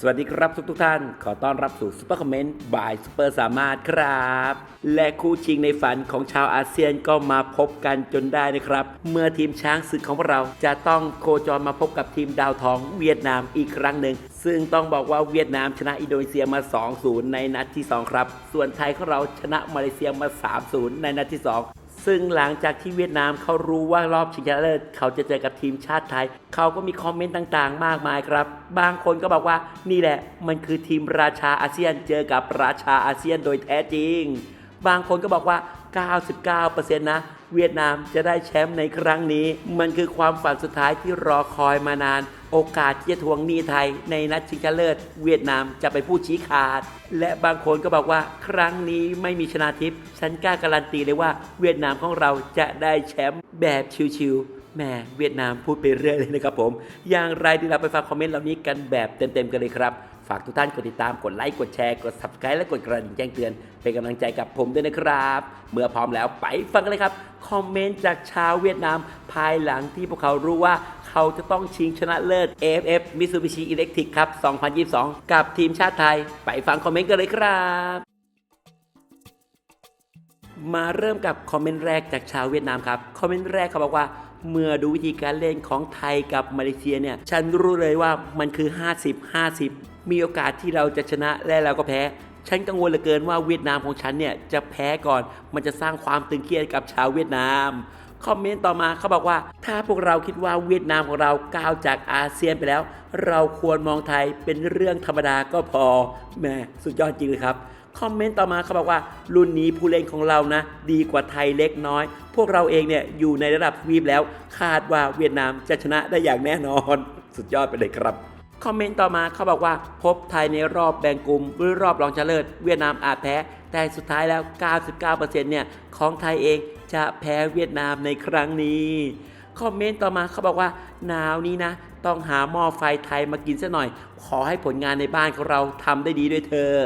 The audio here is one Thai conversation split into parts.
สวัสดีครับทุกทุกท่าน ขอต้อนรับสู่ซุปเปอร์คอมเมนต์บายซุปเปอร์สามารถครับ และคู่ชิงในฝันของชาวอาเซียนก็มาพบกันจนได้นะครับ เมื่อทีมช้างศึกของเราจะต้องโคจรมาพบกับทีมดาวทองเวียดนามอีกครั้งหนึ่ง ซึ่งต้องบอกว่าเวียดนามชนะอินโดนีเซียมา 2-0 ในนัดที่ 2 ครับ ส่วนไทยของเราชนะมาเลเซียมา 3-0 ในนัดที่ 2 ซึ่งหลังจากที่เวียดนามเขารู้ว่ารอบชิงชนะเลิศเขาจะเจอกับทีมชาติไทย เขาก็มีคอมเมนต์ต่างๆ มากมายครับ บางคนก็บอกว่านี่แหละ มันคือทีมราชาอาเซียนเจอกับราชาอาเซียนโดยแท้จริง บางคนก็บอกว่า 99%นะ เวียดนามจะได้แชมป์ในครั้งนี้ มันคือความฝันสุดท้ายที่รอคอยมานาน โอกาสที่จะทวงหนี้ไทยในนัดชิงชนะเลิศ เวียดนามจะไปผู้ชี้ขาด และบางคนก็บอกว่าครั้งนี้ไม่มีชนะทิพย์ฉันกล้าการันตีเลยว่าเวียดนามของเราจะได้แชมป์แบบชิวๆแหมเวียดนามพูดไปเรื่อยเลยนะครับผม อย่างไรที่เราไปฟังคอมเมนต์เหล่านี้กันแบบเต็มๆกันเลยครับ ฝากทุกท่านกดติดตามกดไลค์กดแชร์กด subscribe และกดกระดิ่งแจ้งเตือน เป็นกำลังใจกับผมด้วยนะครับ เมื่อพร้อมแล้วไปฟังกันเลยครับ คอมเมนต์จากชาวเวียดนาม ภายหลังที่พวกเขารู้ว่าเขาจะต้องชิงชนะเลิศ AFF Mitsubishi Electric ครับ 2022 กับทีมชาติไทย ไปฟังคอมเมนต์กันเลยครับมาเริ่มกับคอมเมนต์แรกจากชาวเวียดนามครับ คอมเมนต์แรกเขาบอกว่า เมื่อดูวิธีการเล่นของไทยกับมาเลเซียเนี่ย ฉันรู้เลยว่ามันคือ 50 50 มีโอกาสที่เราจะชนะและเราก็แพ้ ฉันกังวลเหลือเกินว่าเวียดนามของฉันเนี่ยจะแพ้ก่อน มันจะสร้างความตึงเครียดกับชาวเวียดนามคอมเมนต์ต่อมาเขาบอกว่า ถ้าพวกเราคิดว่าเวียดนามของเราก้าวจากอาเซียนไปแล้ว เราควรมองไทยเป็นเรื่องธรรมดาก็พอแหม่สุดยอดจริงเลยครับคอมเมนต์ต่อมาเขาบอกว่า รุ่นนี้ผู้เล่นของเรานะ ดีกว่าไทยเล็กน้อย พวกเราเองเนี่ยอยู่ในระดับทวีปแล้ว คาดว่าเวียดนามจะชนะได้อย่างแน่นอน สุดยอดไปเลยครับ คอมเมนต์ต่อมาเขาบอกว่าพบไทยในรอบแบ่งกลุ่มหรือรอบรองชนะเลิศเวียดนามอาจแพ้ แต่สุดท้ายแล้ว 99%เนี่ยของไทยเองจะแพ้เวียดนามในครั้งนี้คอมเมนต์ต่อมาเขาบอกว่าหนาวนี้นะ ต้องหาหม้อไฟไทยมากินซะหน่อย ขอให้ผลงานในบ้านของเราทำได้ดีด้วยเถอะ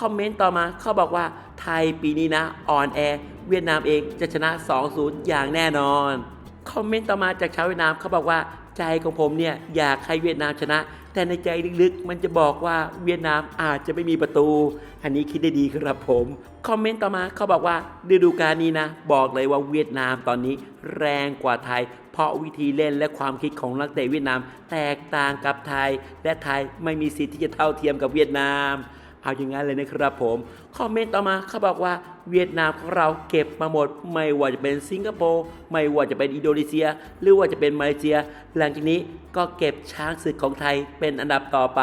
คอมเมนต์ต่อมาเขาบอกว่าไทยปีนี้นะอ่อนแอเวียดนามเองจะชนะ 2-0 อย่างแน่นอนคอมเมนต์ต่อมาจากชาวเวียดนามเขาบอกว่า ใจของผมเนี่ยอยากให้เวียดนามชนะ แต่ในใจลึกๆ มันจะบอกว่าเวียดนามอาจจะไม่มีประตู อันนี้คิดได้ดีครับผม คอมเมนต์ต่อมาเขาบอกว่าฤดูกาลนี้นะ บอกเลยว่าเวียดนามตอนนี้แรงกว่าไทย เพราะวิธีเล่นและความคิดของนักเตะเวียดนาม แตกต่างกับไทย และไทยไม่มีสิทธิ์ที่จะเท่าเทียมกับเวียดนาม เอาอย่างนั้นเลยนะครับผม คอมเมนต์ต่อมาเขาบอกว่าเวียดนามของเราเก็บมาหมด ไม่ว่าจะเป็นสิงคโปร์ไม่ว่าจะเป็นอินโดนีเซีย หรือว่าจะเป็นมาเลเซีย หลังจากนี้ก็เก็บช้างศึกของไทยเป็นอันดับต่อไป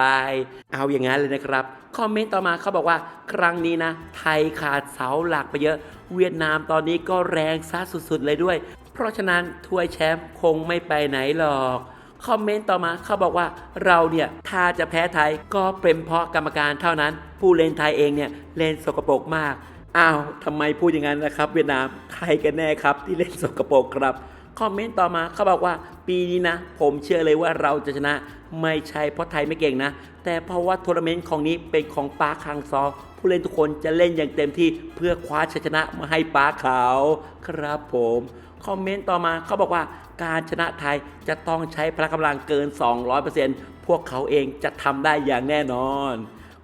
เอาอย่างนั้นเลยนะครับคอมเมนต์ต่อมาเขาบอกว่าครั้งนี้นะ ไทยขาดเสาหลักไปเยอะ เวียดนามตอนนี้ก็แรงซะสุดๆเลยด้วย เพราะฉะนั้นถ้วยแชมป์คงไม่ไปไหนหรอก คอมเมนต์ต่อมาเขาบอกว่าเราเนี่ยถ้าจะแพ้ไทยก็เป็นเพราะกรรมการเท่านั้น ผู้เล่นไทยเองเนี่ยเล่นสกปรกมากอ้าวทำไมพูดอย่างนั้นนะครับ เวียดนามใครกันแน่ครับที่เล่นสกปรกครับ คอมเมนต์ต่อมาเขาบอกว่าปีนี้นะ ผมเชื่อเลยว่าเราจะชนะ ไม่ใช่เพราะไทยไม่เก่งนะ แต่เพราะว่าทัวร์นาเมนต์ของนี้เป็นของปาร์คฮังซอ ผู้เล่นทุกคนจะเล่นอย่างเต็มที่เพื่อคว้าชัยชนะมาให้ปาร์คเขาครับผมคอมเมนต์ต่อมาเขาบอกว่าการชนะไทยจะต้องใช้พละกำลังเกิน 200%พวกเขาเองจะทำได้อย่างแน่นอน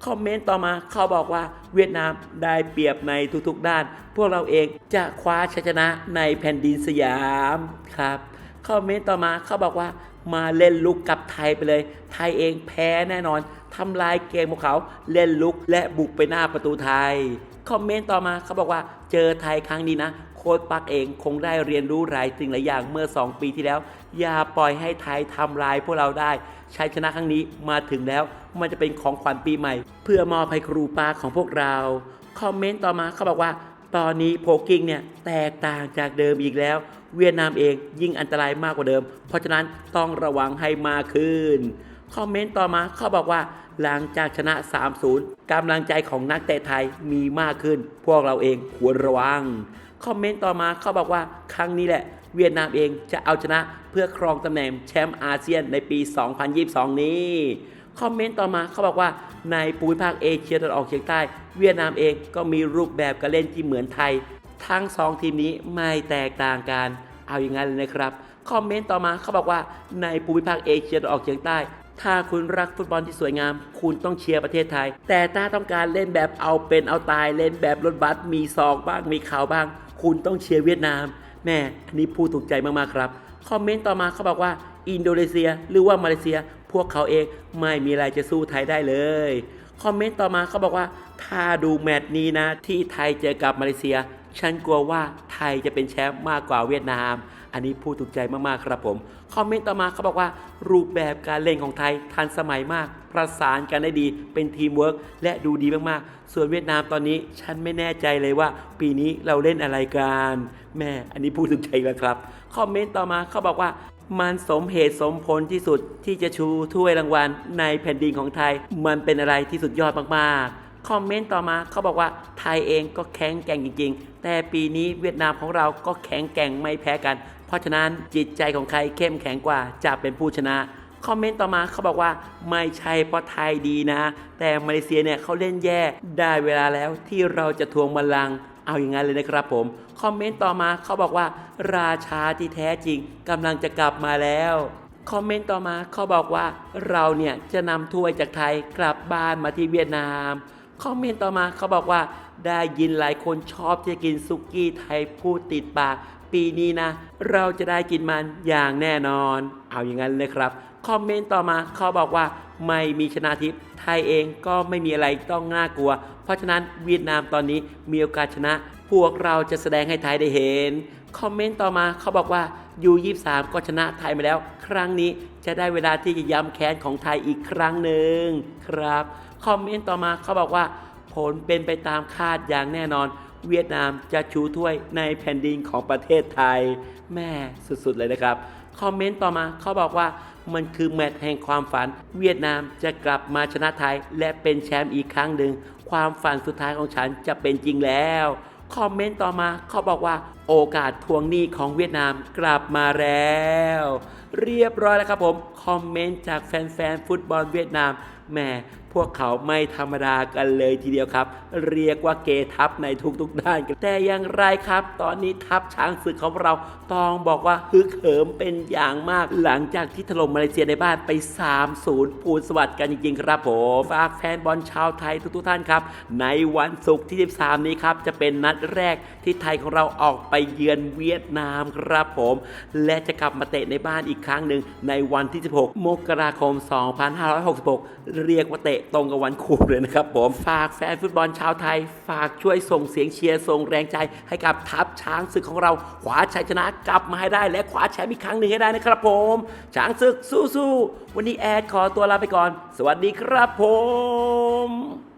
คอมเมนต์ต่อมาเขาบอกว่าเวียดนามได้เปรียบในทุกๆด้าน พวกเราเองจะคว้าชัยชนะในแผ่นดินสยามครับคอมเมนต์ต่อมาเขาบอกว่ามาเล่นลุกกับไทยไปเลย ไทยเองแพ้แน่นอนทำลายเกมของเขาเล่นลุกและบุกไปหน้าประตูไทย คอมเมนต์ต่อมาเขาบอกว่าเจอไทยครั้งนี้นะ โค้ชปักเองคงได้เรียนรู้หลายสิ่งหลายอย่างเมื่อ 2 ปีที่แล้ว อย่าปล่อยให้ไทยทำลายพวกเราได้ชัยชนะครั้งนี้มาถึงแล้ว มันจะเป็นของขวัญปีใหม่ เพื่อมอบให้ครูปาของพวกเรา คอมเมนต์ต่อมาเขาบอกว่าตอนนี้โพกิ้งเนี่ยแตกต่างจากเดิมอีกแล้ว เวียดนามเองยิ่งอันตรายมากกว่าเดิม เพราะฉะนั้นต้องระวังให้มากขึ้น คอมเมนต์ต่อมาเขาบอกว่าหลังจากชนะ 3-0กำลังใจของนักเตะไทยมีมากขึ้น พวกเราเองควรระวัง คอมเมนต์ต่อมาเขาบอกว่าครั้งนี้แหละ เวียดนามเองจะเอาชนะเพื่อครองตำแหน่งแชมป์อาเซียนในปี 2022 นี้ คอมเมนต์ต่อมาเขาบอกว่าในภูมิภาคเอเชียตะวันออกเฉียงใต้ เวียดนามเองก็มีรูปแบบการเล่นที่เหมือนไทย ทั้งสองทีมนี้ไม่แตกต่างกัน เอาอย่างนั้นเลยนะครับคอมเมนต์ต่อมาเขาบอกว่าในภูมิภาคเอเชียตะวันออกเฉียงใต้ ถ้าคุณรักฟุตบอลที่สวยงาม คุณต้องเชียร์ประเทศไทย แต่ถ้าต้องการเล่นแบบเอาเป็นเอาตายเล่นแบบรถบัสมีซองบ้างมีข่าวบ้าง คุณต้องเชียร์เวียดนาม แม่อันนี้พูดถูกใจมากๆครับ คอมเมนต์ต่อมาเขาบอกว่า อินโดนีเซียหรือว่ามาเลเซีย พวกเขาเองไม่มีอะไรจะสู้ไทยได้เลยคอมเมนต์ต่อมาเขาบอกว่า ถ้าดูแมตช์นี้นะ ที่ไทยเจอกับมาเลเซีย ฉันกลัวว่าไทยจะเป็นแชมป์มากกว่าเวียดนาม อันนี้พูดถูกใจมากๆครับผม คอมเมนต์ต่อมาเขาบอกว่า รูปแบบการเล่นของไทยทันสมัยมาก ประสานกันได้ดีเป็นทีมเวิร์กและดูดีมากๆ ส่วนเวียดนามตอนนี้ฉันไม่แน่ใจเลยว่า ปีนี้เราเล่นอะไรกันแม่อันนี้พูดถูกใจแล้วครับ คอมเมนต์ต่อมาเขาบอกว่ามันสมเหตุสมผลที่สุดที่จะชูถ้วยรางวัลในแผ่นดินของไทย มันเป็นอะไรที่สุดยอดมากๆ คอมเมนต์ต่อมาเขาบอกว่าไทยเองก็แข็งแกร่งจริง ๆ แต่ปีนี้เวียดนามของเราก็แข็งแกร่งไม่แพ้กัน เพราะฉะนั้นจิตใจของใครเข้มแข็งกว่าจะเป็นผู้ชนะ คอมเมนต์ต่อมาเขาบอกว่าไม่ใช่เพราะไทยดีนะ แต่มาเลเซียเนี่ยเขาเล่นแย่ได้เวลาแล้วที่เราจะทวงบัลลังก์เอาอย่างนั้นเลยนะครับผม คอมเมนต์ต่อมาเขาบอกว่า ราชาที่แท้จริงกำลังจะกลับมาแล้วคอมเมนต์ต่อมาเขาบอกว่าเราเนี่ยจะนำถ้วยจากไทยกลับบ้านมาที่เวียดนาม คอมเมนต์ต่อมาเขาบอกว่าได้ยินหลายคนชอบที่จะกินซุกี้ไทยพูดติดปาก ปีนี้นะ เราจะได้กินมันอย่างแน่นอน เอาอย่างนั้นเลยครับ คอมเมนต์ต่อมาเขาบอกว่าไม่มีชนะทิพย์ไทยเองก็ไม่มีอะไรต้องน่ากลัว เพราะฉะนั้นเวียดนามตอนนี้มีโอกาสชนะ พวกเราจะแสดงให้ไทยได้เห็น คอมเมนต์ต่อมาเขาบอกว่ายู23ก็ชนะไทยมาแล้ว ครั้งนี้จะได้เวลาที่จะย้ำแค้นของไทยอีกครั้งหนึ่งครับ คอมเมนต์ต่อมาเขาบอกว่า ผลเป็นไปตามคาดอย่างแน่นอน เวียดนามจะชูถ้วยในแผ่นดินของประเทศไทย แม่สุดๆเลยนะครับ คอมเมนต์ต่อมาเขาบอกว่ามันคือแมตช์แห่งความฝัน เวียดนามจะกลับมาชนะไทย และเป็นแชมป์อีกครั้งหนึ่งความฝันสุดท้ายของฉันจะเป็นจริงแล้วคอมเมนต์ต่อมาเขาบอกว่าโอกาสทวงหนี้ของเวียดนามกลับมาแล้ว เรียบร้อยแล้วครับผม คอมเมนต์จากแฟนๆ ฟุตบอลเวียดนามแหม่ พวกเขาไม่ธรรมดากันเลยทีเดียวครับ เรียกว่าเกทับในทุกๆด้านกันแต่อย่างไรครับ ตอนนี้ทัพช้างศึกของเราต้องบอกว่าฮึกเหิมเป็นอย่างมาก หลังจากที่ถล่มมาเลเซียในบ้านไป 3-0ปูนสวัสดิ์กันจริงๆครับผมฝากแฟนบอลชาวไทยทุกๆท่านครับ ในวันศุกร์ที่ 13 นี้ครับ จะเป็นนัดแรกที่ไทยของเราออกไปเยือนเวียดนามครับผม และจะกลับมาเตะในบ้านอีกครั้งหนึ่งในวันที่ 16 มกราคม 2566 เรียกว่าเตะตรงกับวันครูเลยนะครับผม ฝากแฟนฟุตบอลชาวไทย ฝากช่วยส่งเสียงเชียร์ส่งแรงใจให้กับทัพช้างศึกของเราคว้าชัยชนะกลับมาให้ได้ และคว้าแชมป์อีกครั้งหนึ่งให้ได้นะครับผม ช้างศึกสู้ๆวันนี้แอดขอตัวลาไปก่อน สวัสดีครับผม